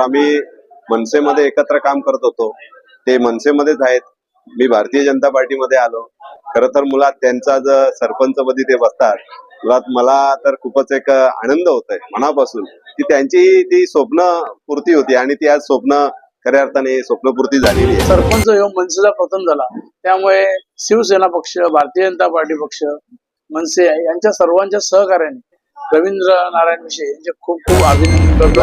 आम्ही मनसेमध्ये एकत्र काम करत होतो. ते मनसेमध्येच आहेत. मी भारतीय जनता पार्टीमध्ये आलो. खर तर मुलात त्यांचा जर सरपंचपदी ते बसतात मुलात मला तर खूपच एक आनंद होत आहे मनापासून की त्यांची ती स्वप्न पूर्ती होती आणि ती आज स्वप्न खऱ्या अर्थाने स्वप्नपूर्ती झालेली आहे. सरपंच ह्यो मनसेचा प्रथम झाला. त्यामुळे शिवसेना पक्ष भारतीय जनता पार्टी पक्ष मनसे यांच्या सर्वांच्या सहकार्याने रवींद्र नारायण विषय यांचे खूप खूप अभिनंदन करतो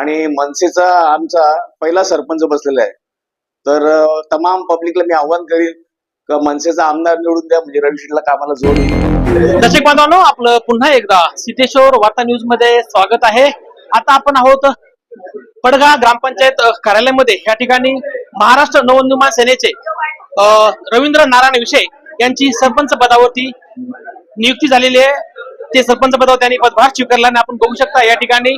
आणि मनसेचा आमचा पहिला सरपंच बसलेला आहे. तर तमाम पब्लिकला मी आव्हान करीन का मनसेचा आमदार निवडून द्या म्हणजे रवी शेटला कामाला जोड. दर्शक बांधवांनो आपलं पुन्हा एकदा सिद्धेश्वर वार्ता न्यूजमध्ये स्वागत आहे. आता आपण आहोत पडगा ग्रामपंचायत कार्यालयामध्ये. या ठिकाणी महाराष्ट्र नवनिर्माण सेनेचे रवींद्र नारायण विषय यांची सरपंच पदावरती नियुक्ती झालेली आहे. ते सरपंच पदावर त्यांनी पदभार स्वीकारला आणि आपण बघू शकता या ठिकाणी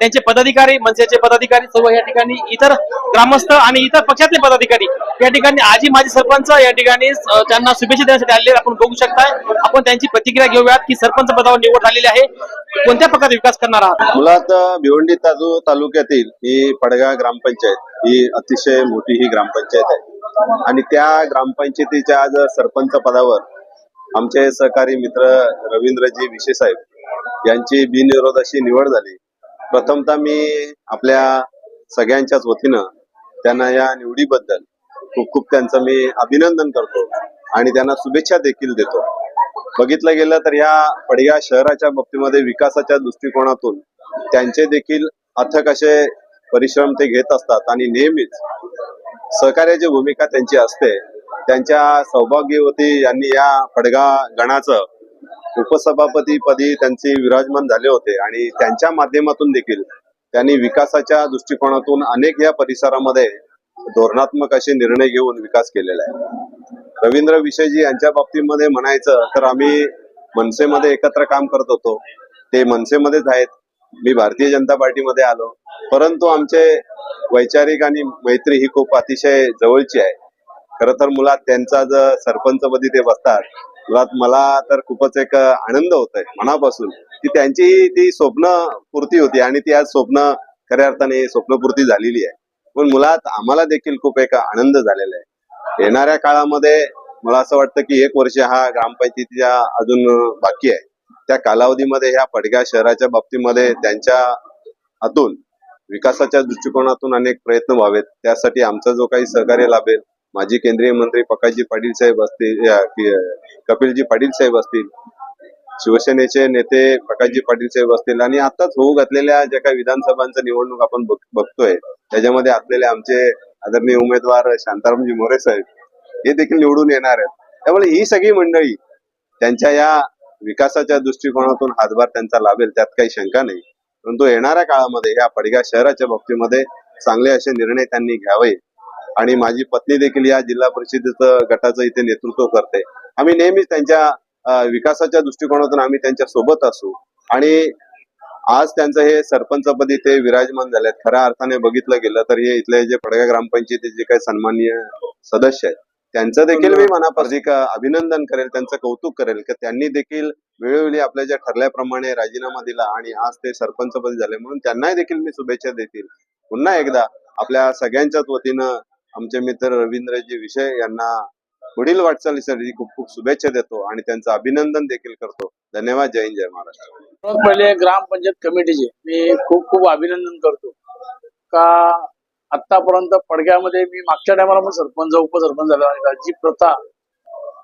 त्यांचे पदाधिकारी मनसेचे पदाधिकारी सर्व या ठिकाणी इतर ग्रामस्थ आणि इतर पक्षातले पदाधिकारी या ठिकाणी आजी माझे सरपंच या ठिकाणी त्यांना शुभेच्छा देण्यासाठी आलेले आपण बघू शकताय आपण त्यांची प्रतिक्रिया घेऊयात की सरपंच पदावर निवड झालेली आहे. कोणत्या प्रकारे विकास करणार आहात? मुळात भिवंडी तालु तालुक्यातील ही पडगा ग्रामपंचायत ही अतिशय मोठी ही ग्रामपंचायत आहे. आणि त्या ग्रामपंचायतीच्या आज सरपंच पदावर आमचे सहकारी मित्र रवींद्रजी विशे साहेब यांची बिनविरोध अशी निवड झाली. प्रथमतः मी आपल्या सगळ्यांच्याच वतीनं त्यांना या निवडीबद्दल खूप खूप त्यांचं मी अभिनंदन करतो आणि त्यांना शुभेच्छा देखील देतो. बघितलं गेलं तर या पडग्या शहराच्या बाबतीमध्ये विकासाच्या दृष्टिकोनातून त्यांचे देखील अथक असे परिश्रम ते घेत असतात आणि नेहमीच सहकार्याची भूमिका त्यांची असते. त्यांच्या सौभाग्यवती यांनी या फडगा गणाचं उपसभापती पदी त्यांचे विराजमान झाले होते. आणि त्यांच्या माध्यमातून देखील त्यांनी विकासाच्या दृष्टिकोनातून अनेक या परिसरामध्ये धोरणात्मक असे निर्णय घेऊन विकास केलेला आहे. रवींद्र विषयजी यांच्या बाबतीमध्ये म्हणायचं तर आम्ही मनसेमध्ये एकत्र काम करत होतो. ते मनसेमध्येच आहेत. मी भारतीय जनता पार्टीमध्ये आलो. परंतु आमचे वैचारिक आणि मैत्री ही खूप अतिशय जवळची आहे. खर तर मुलात त्यांचा जर सरपंचपदी ते बसतात मुळात मला तर खूपच एक आनंद होत आहे मनापासून की त्यांची ती स्वप्न पूर्ती होती आणि ती आज स्वप्न खऱ्या अर्थाने स्वप्नपूर्ती झालेली आहे. पण मुलात आम्हाला देखील खूप एक आनंद झालेला आहे. येणाऱ्या काळामध्ये मला असं वाटतं की एक वर्ष हा ग्रामपंचायतीच्या अजून बाकी आहे. त्या कालावधीमध्ये ह्या पडग्या शहराच्या बाबतीमध्ये त्यांच्या हातून विकासाच्या दृष्टिकोनातून अनेक प्रयत्न व्हावेत. त्यासाठी आमचा जो काही सहकार्य लाभेल माजी केंद्रीय मंत्री पकाजी पाटील साहेब असतील कपिलजी पाटील साहेब असतील शिवसेनेचे नेते प्रकाशजी पाटील साहेब असतील आणि आताच होऊ घातलेल्या ज्या काही विधानसभांचा निवडणूक आपण बघ- बघतोय त्याच्यामध्ये असलेले आमचे आदरणीय उमेदवार शांतारामजी मोरे साहेब हे देखील निवडून येणार आहेत. त्यामुळे ही सगळी मंडळी त्यांच्या या विकासाच्या दृष्टिकोनातून हातभार त्यांचा लाभेल त्यात काही शंका नाही. परंतु येणाऱ्या काळामध्ये या पडग्या शहराच्या बाबतीमध्ये चांगले असे निर्णय त्यांनी घ्यावे आणि माझी पत्नी देखील या जिल्हा परिषदेचं गटाचं इथे नेतृत्व करते. आम्ही नेहमीच त्यांच्या विकासाच्या दृष्टिकोनातून आम्ही त्यांच्यासोबत असू. आणि आज त्यांचं हे सरपंचपदी ते विराजमान झाले खऱ्या अर्थाने बघितलं गेलं तर हे इथले जे पडगा ग्रामपंचायतीचे जे काही सन्माननीय सदस्य आहेत त्यांचं देखील मी मनापासून अभिनंदन करेल त्यांचं कौतुक करेल की त्यांनी देखील वेळोवेळी आपल्या ज्या ठरल्याप्रमाणे राजीनामा दिला आणि आज ते सरपंचपदी झाले म्हणून त्यांनाही देखील मी शुभेच्छा देतील. पुन्हा एकदा आपल्या सगळ्यांच्याच वतीनं आमचे मित्र रवींद्रजी विषय यांना पुढील वाटचालीसाठी खूप खूप शुभेच्छा देतो आणि त्यांचं अभिनंदन देखील करतो. धन्यवाद जय हिंद जय महाराष्ट्र. सर्वात पहिले ग्रामपंचायत कमिटीचे. मी खूप खूप अभिनंदन करतो. का आतापर्यंत पडग्यामध्ये मी मागच्या टायमाला पण सरपंच उपसरपंच झालो आणि जी प्रथा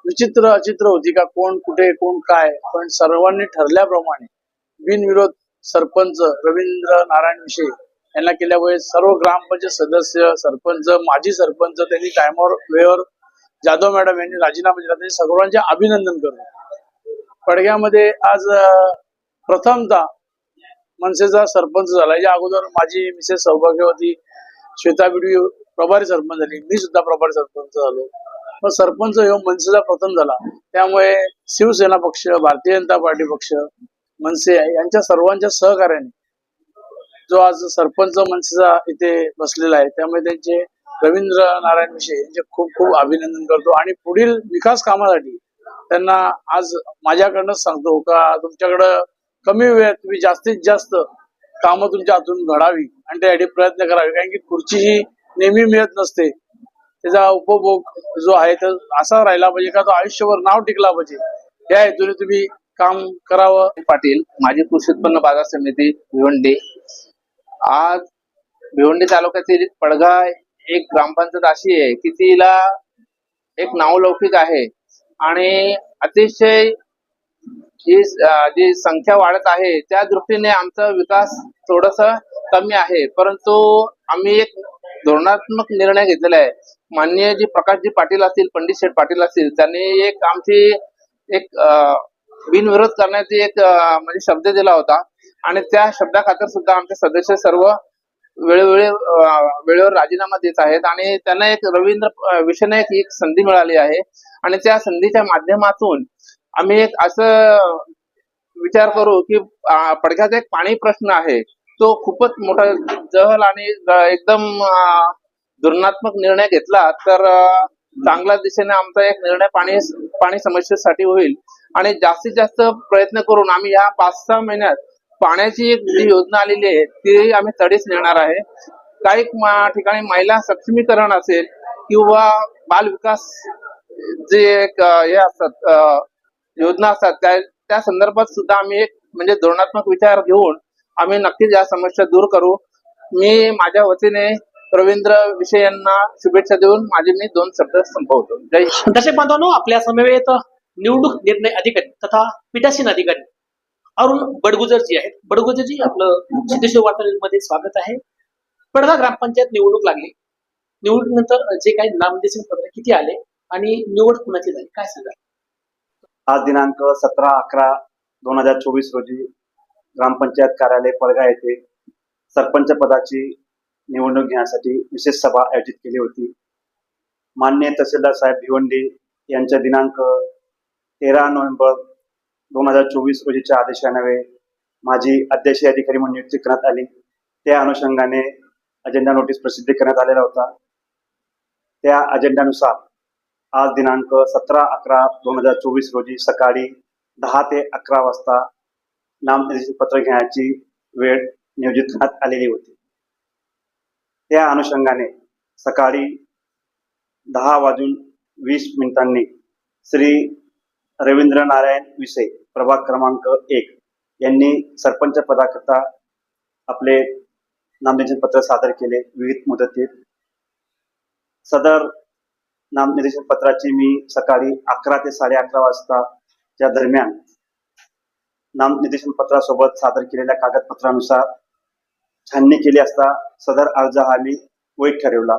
विचित्र अचित्र होती का कोण कुठे कोण काय? पण सर्वांनी ठरल्याप्रमाणे बिनविरोध सरपंच रवींद्र नारायण विषय यांना केल्यामुळे सर्व ग्रामपंचायत सदस्य सरपंच माजी सरपंच त्यांनी टायमावर वेळेवर जाधव मॅडम यांनी राजीनामा दिला. त्यांनी सर्वांचे अभिनंदन करतो. पडग्यामध्ये आज प्रथमता मनसेचा सरपंच झाला. या अगोदर माझी मिसेस सौभाग्यवती श्वेता बिडवी प्रभारी सरपंच झाली. मी सुद्धा प्रभारी सरपंच झालो. पण सरपंच हे मनसेचा प्रथम झाला. त्यामुळे शिवसेना पक्ष भारतीय जनता पार्टी पक्ष मनसे यांच्या सर्वांच्या सहकार्याने जो आज सरपंच मनसेचा इथे बसलेला आहे त्यामुळे त्यांचे रवींद्र नारायण विषय यांचे खूप खूप अभिनंदन करतो. आणि पुढील विकास कामासाठी त्यांना आज माझ्याकडनंच सांगतो का तुमच्याकडं कमी वेळात तुम्ही जास्तीत जास्त कामं तुमच्या हातून घडावी आणि त्यासाठी प्रयत्न करावे. कारण की खुर्ची ही नेहमी मिळत नसते. त्याचा उपभोग जो आहे तो असा राहिला पाहिजे का तो आयुष्यभर नाव टिकला पाहिजे. या हेतूने तुम्ही काम करावं. पाटील माझी कृषी उत्पन्न बाजार समिती भिवंडी आज भिवंडी तालुक्यातील पडघा एक ग्रामपंचायत अशी आहे की तिला एक नावलौकिक आहे. आणि अतिशय ही जी संख्या वाढत आहे त्या दृष्टीने आमचा विकास थोडस कमी आहे. परंतु आम्ही एक धोरणात्मक निर्णय घेतलेला आहे. माननीय जी प्रकाशजी पाटील असतील पंडित शेठ पाटील असतील त्यांनी एक आमची एक बिनविरोध करण्याची एक म्हणजे शब्द दिला होता. आणि त्या शब्दाखातर सुद्धा आमचे सदस्य सर्व वेळोवेळी वेळेवर राजीनामा देत आहेत. आणि त्यांना एक रवींद्र विषयने एक संधी मिळाली आहे. आणि त्या संधीच्या माध्यमातून आम्ही एक असं विचार करू की अं, पडघ्याचा एक पाणी प्रश्न आहे. तो खूपच मोठा जहल आणि एकदम धोरणात्मक निर्णय घेतला तर चांगल्या दिशेने आमचा एक निर्णय पाणी पाणी समस्येसाठी होईल. आणि जास्तीत जास्त प्रयत्न करून आम्ही ह्या पाच सहा महिन्यात पाण्याची एक जी योजना आलेली आहे ती आम्ही तडीच नेणार आहे. काही ठिकाणी महिला सक्षमीकरण असेल किंवा बाल विकास जे एक हे असतात योजना असतात त्या त्या संदर्भात सुद्धा आम्ही एक म्हणजे धोरणात्मक विचार घेऊन आम्ही नक्कीच या समस्या दूर करू. मी माझ्या वतीने रवींद्र विषय यांना शुभेच्छा देऊन माझे मी दोन शब्द संपवतो. जय तसे दर्शक बांधवांनो आपल्या समवेत निवडणूक निर्णय अधिकारी तथा पीठासीन अधिकारी अरुण बडगुजरजी आहेत. बडगुजरजी आपलं सिद्धेश्वर वार्ता मध्ये स्वागत आहे. पडदा ग्रामपंचायत निवडणूक लागली. निवडणुकीनंतर जे काही नामनिर्देशन पत्र किती आले आणि निवड कुणाची झाली? काय सांगा आज दिनांक सतरा अकरा दोन हजार चोवीस रोजी ग्रामपंचायत कार्यालय पडगा येथे सरपंच पदाची निवडणूक घेण्यासाठी विशेष सभा आयोजित केली होती. माननीय तहसीलदार साहेब भिवंडी यांच्या दिनांक तेरा नोव्हेंबर दोन हजार चोवीस रोजीच्या आदेशान्वये माझी अध्यक्षीय अधिकारी म्हणून नियुक्ती करण्यात आली. त्या अनुषंगाने अजेंडा नोटीस प्रसिद्ध करण्यात आलेला होता. त्या अजेंडानुसार आज दिनांक सतरा अकरा दोन हजार चोवीस रोजी सकाळी दहा ते अकरा वाजता नामनिर्देशन पत्र घेण्याची वेळ नियोजित करण्यात आलेली होती. त्या अनुषंगाने सकाळी दहा वाजून वीस मिनिटांनी श्री रवींद्र नारायण विसे प्रभाग क्रमांक एक. यांनी सरपंच पदाकरता आपले नामनिर्देशन पत्र सादर केले विविध मुदतीत. सदर नामनिर्देशन पत्राची मी सकाळी अकरा ते साडे अकरा वाजताच्या दरम्यान नामनिर्देशन पत्रासोबत सादर केलेल्या कागदपत्रानुसार छाननी केली असता सदर अर्ज हा मी वैध ठरवला.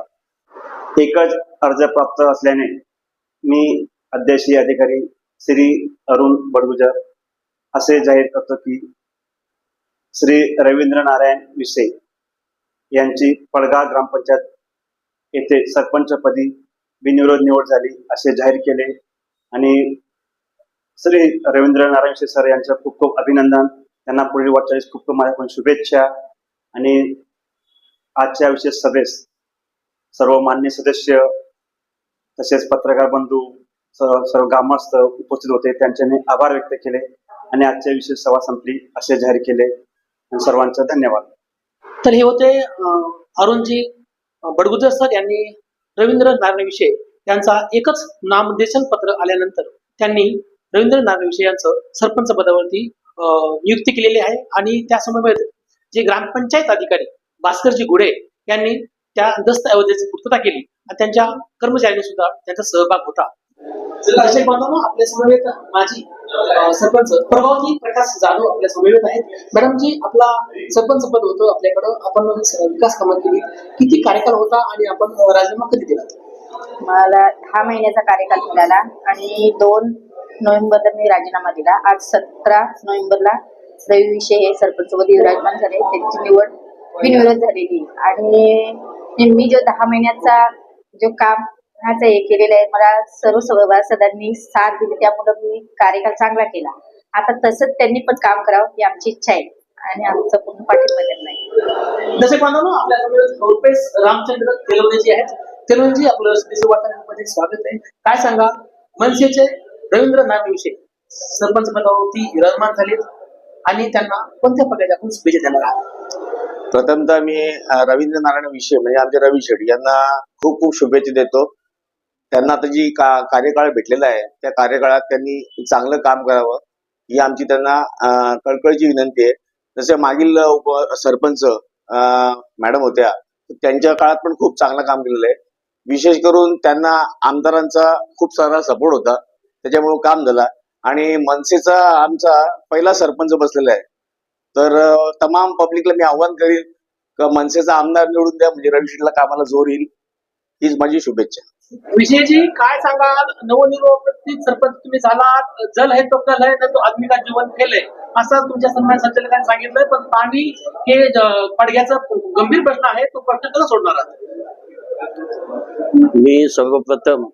एकच अर्ज प्राप्त असल्याने मी अध्यक्षीय अधिकारी श्री अरुण बडगुजर असे जाहीर करतो की श्री रवींद्र नारायण विसे यांची पडगा ग्रामपंचायत येथे सरपंचपदी बिनविरोध निवड झाली असे जाहीर केले. आणि श्री रवींद्र नारायण विसे सर यांचं खूप खूप अभिनंदन. त्यांना पुढील वाटचालीस खूप खूप पण शुभेच्छा. आणि आजच्या विशेष सभेस सर्व मान्य सदस्य तसेच पत्रकार बंधू सर्व सर्व ग्रामस्थ उपस्थित होते. त्यांचे मी आभार व्यक्त केले आणि आजच्या विशेष सभा संपली. असे जाहीर केले. आणि सर्वांचा धन्यवाद. तर हे होते अरुणजी बडगुजर सर यांनी रवींद्र नारायणविषयी विषय यांचा एकच नामनिर्देशन पत्र आल्यानंतर त्यांनी रवींद्र नारायणविषयी यांचं सरपंच पदावरती नियुक्ती केलेली आहे. आणि त्या समवेत जे ग्रामपंचायत अधिकारी भास्करजी गुडे यांनी त्या दस्तऐवजाची पूर्तता केली. आणि त्यांच्या कर्मचाऱ्यांनी सुद्धा त्यांचा सहभाग होता. दर्शक बांधवांनो, आपल्या समवेत माझी सरपंच प्रभावती प्रकाश जाधव आपल्या समवेत आहेत. मॅडम जी आपला सरपंच पद होतं आपल्याकडं. आपण विकास कामं केली किती कार्यकाल होता आणि आपण राजीनामा कधी दिला? मला दहा महिन्याचा कार्यकाल मिळाला आणि दोन नोव्हेंबरला मी राजीनामा दिला. आज सतरा नोव्हेंबरला रवी विषय हे सरपंचपदी विराजमान झाले. त्यांची निवड बिनविरोध झालेली. आणि मी जो दहा महिन्याचा जो काम ह्याचं हे केलेलं आहे. मला सर्व सभासदांनी साथ दिली. त्यामुळे मी कार्यकाल चांगला केला. आता तसंच त्यांनी पण काम करावं ही आमची इच्छा आहे. आणि आमचा पूर्ण पाठिंबा त्यांना आहे दर्शक बांधवांनो आपल्या रामचंद्र तेलवणेजी आहेत तेलवणेजी आपलं वार्तामध्ये स्वागत आहे. काय सांगा? मनसेचे रवींद्र नारायण विषय सरपंच पदावरती विराजमान झालेत. आणि त्यांना कोणत्या प्रकारच्या आपण शुभेच्छा देणार आहात? प्रथमतः मी रवींद्र नारायण विषय म्हणजे आमचे रवी शेट्टी यांना खूप खूप शुभेच्छा देतो. त्यांना आता जी का कार्यकाळ भेटलेला आहे त्या कार्यकाळात त्यांनी चांगलं काम करावं ही आमची त्यांना कळकळीची विनंती आहे. जसे मागील उप सरपंच मॅडम होत्या त्यांच्या काळात पण खूप चांगलं काम केलेलं आहे. विशेष करून त्यांना आमदारांचा खूप सारा सपोर्ट होता त्याच्यामुळे काम झाला. आणि मनसेचा आमचा पहिला सरपंच बसलेला आहे. तर तमाम पब्लिकला मी आव्हान करीन का मनसेचा आमदार निवडून द्या म्हणजे रवी कामाला जोर येईल हीच माझी शुभेच्छा. विजयजी काय सांगाल? नवनिर्वाचित सरपंच तुम्ही झालात. जल है तो कल है ना तो आदमी का जीवन फेल है असं तुमच्या सन्मान संचालकांनी सांगितलंय पण पाणी हे पडग्याचा गंभीर प्रश्न आहे तो प्रश्न कसा सोडणार आहात मी सर्वप्रथम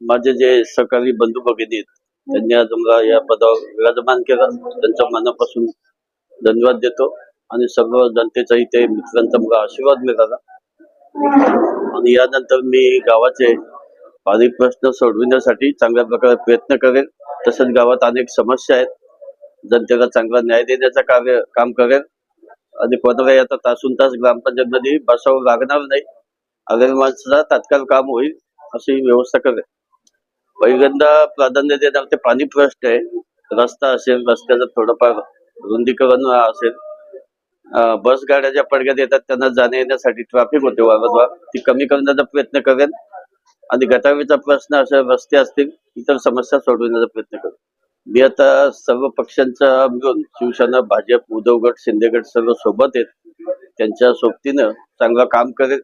माझे जे सकाळी बंधू भगिनी त्यांनी आज मला या पदावर विराजमान केला. त्यांच्या मनापासून धन्यवाद देतो. आणि सर्व जनतेचा इथे मित्रांचा मला आशीर्वाद मिळाला. आणि यानंतर मी गावाचे पाणी प्रश्न सोडविण्यासाठी चांगल्या प्रकारे प्रयत्न करेल तसेच गावात अनेक समस्या आहेत. जनतेला चांगला न्याय देण्याचं कार्य काम करेल आणि कोणाला आता तासून तास ग्रामपंचायतमध्ये बसावं लागणार नाही. अगर माणसाला तात्काळ काम होईल अशी व्यवस्था करेल पहिल्यांदा प्राधान्य देणार ते पाणी प्रश्न आहे. रस्ता असेल रस्त्याचं थोडंफार रुंदीकरण असेल. बस गाड्या ज्या पडग्यात येतात त्यांना जाण्या येण्यासाठी ट्रॅफिक होते वारंवार. ती कमी करण्याचा प्रयत्न करेन. आणि गटावीचा प्रश्न अशा रस्ते असतील इतर समस्या सोडविण्याचा प्रयत्न करू. मी आता सर्व पक्षांचा मिळून शिवसेना भाजप उद्धव गट शिंदे गट सर्व सोबत आहेत. त्यांच्या सोबतीनं चांगलं काम करेल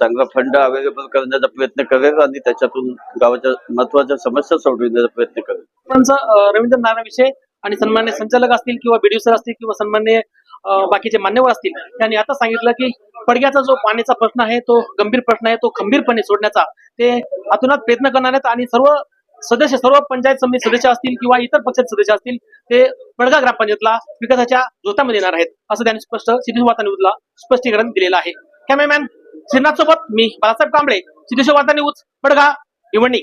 चांगला फंड अवेलेबल करण्याचा प्रयत्न करेल आणि त्याच्यातून गावाच्या महत्त्वाच्या समस्या सोडविण्याचा प्रयत्न करेल. रवींद्र नारायण विषय आणि सन्मान्य संचालक असतील किंवा बीडीओ सर असतील किंवा सन्मान्य बाकीचे मान्यवर असतील त्यांनी आता सांगितलं की पडग्याचा जो पाण्याचा प्रश्न आहे तो गंभीर प्रश्न आहे तो खंबीरपणे सोडण्याचा. ते अतुनात प्रयत्न करणार आहेत आणि सर्व सदस्य सर्व पंचायत समिती सदस्य असतील किंवा इतर पक्षाचे सदस्य असतील ते पडगा ग्रामपंचायतला विकासाच्या जोतामध्ये येणार आहेत असं त्यांनी स्पष्ट सिद्धेश्वर वार्ता न्यूजला स्पष्टीकरण दिलेलं आहे. कॅमेरामॅन श्रीनाथ सोबत मी बाळासाहेब कांबळे सिद्धेश्वर वार्ता न्यूज पडगा निवडणी